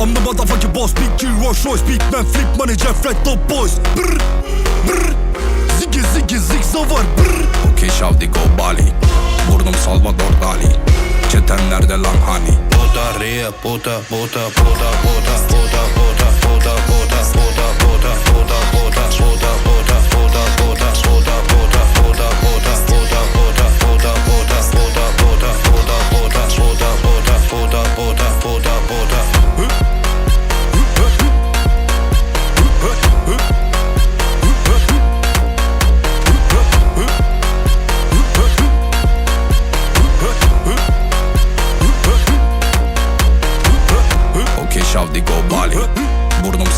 I'm the motherfucking boss Big G, Rolls Royce, Big Man, Flip Money, Jeff Red, the boys. Brr, brr. Ziggy ziggy zigzavar brr. Okey şavdi go Bali. Burnum Salvador Dali Çeten nerede lan hani. Puta ria puta puta puta puta puta puta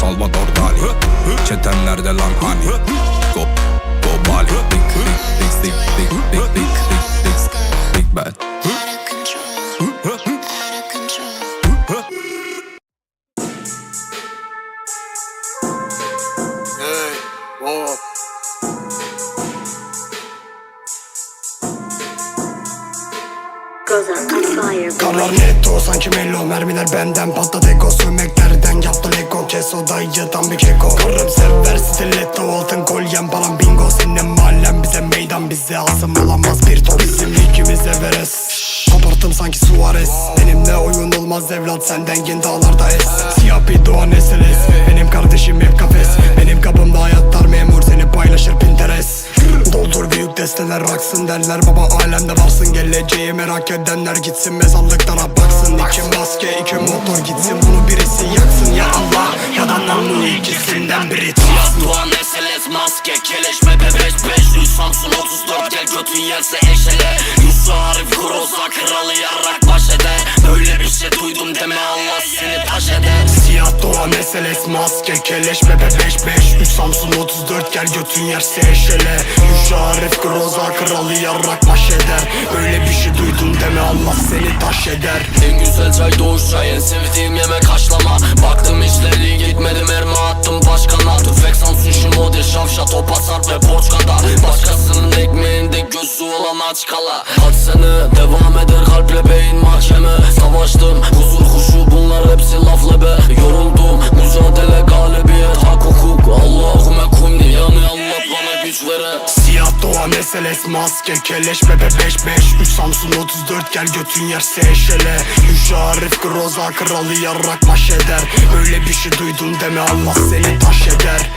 Salvador Dali Çeten nerede lan hani Go Go Bali Big big big big big big big big big big bad Out Karlar netto sanki mello Mermiler benden patladı. Ego Sövmeklerden yaptı lego. Kes o dayı tam bir keko. Karım sever stiletto Altın kolyem falan. Bingo Senin mahallen bize meydan. Bize asım olamaz bir top. Bizim ikimiz Everest. Koparttım sanki Suarez. Benimle oyun olmaz evlat Senden yen dağlarda es. Siyah bir doğan SLS Benim kardeşim hep kafes. Benim kapımda hayatlar memur Desteler aksın derler Baba alemde varsın. Geleceği merak edenler Gitsin mezarlıklara baksın. İki maske iki motor gitsin Bunu birisi yaksın. Ya Allah Ya da namlu ikisinden biri. Yaz Doğan SLS maske keleş MP5 5 Rüz Samsun 34 gel götün yerse eşele Yusuf Arif Groza kralı yarrak baş eder. Böyle bir şey duydum deme SLS maske keleş bebe 5-5 3 Samsun 34 gel götün yerse eşele Yüce Arif Groza kralı yarrak baş eder. Öyle bir şey duydum deme Allah seni taş eder. En güzel çay doğuş çay en sevdiğim yemek haşlama. Baktım işleri gitmedi mermi attım başkana. Tüfek Samsun şu model şavşat o pasar ve porçkada Başkasının ekmeğinde gözü olan aç kala. Kaç devam eder kalple beyin mahkeme. Savaştım Siyah doğan SLS maske keleş bebe 5-5 3 Samsun 34 gel götün yerse eşele Yüce Arif Groza kralı yarrak baş eder Öyle bir şey duydum deme Allah seni taş eder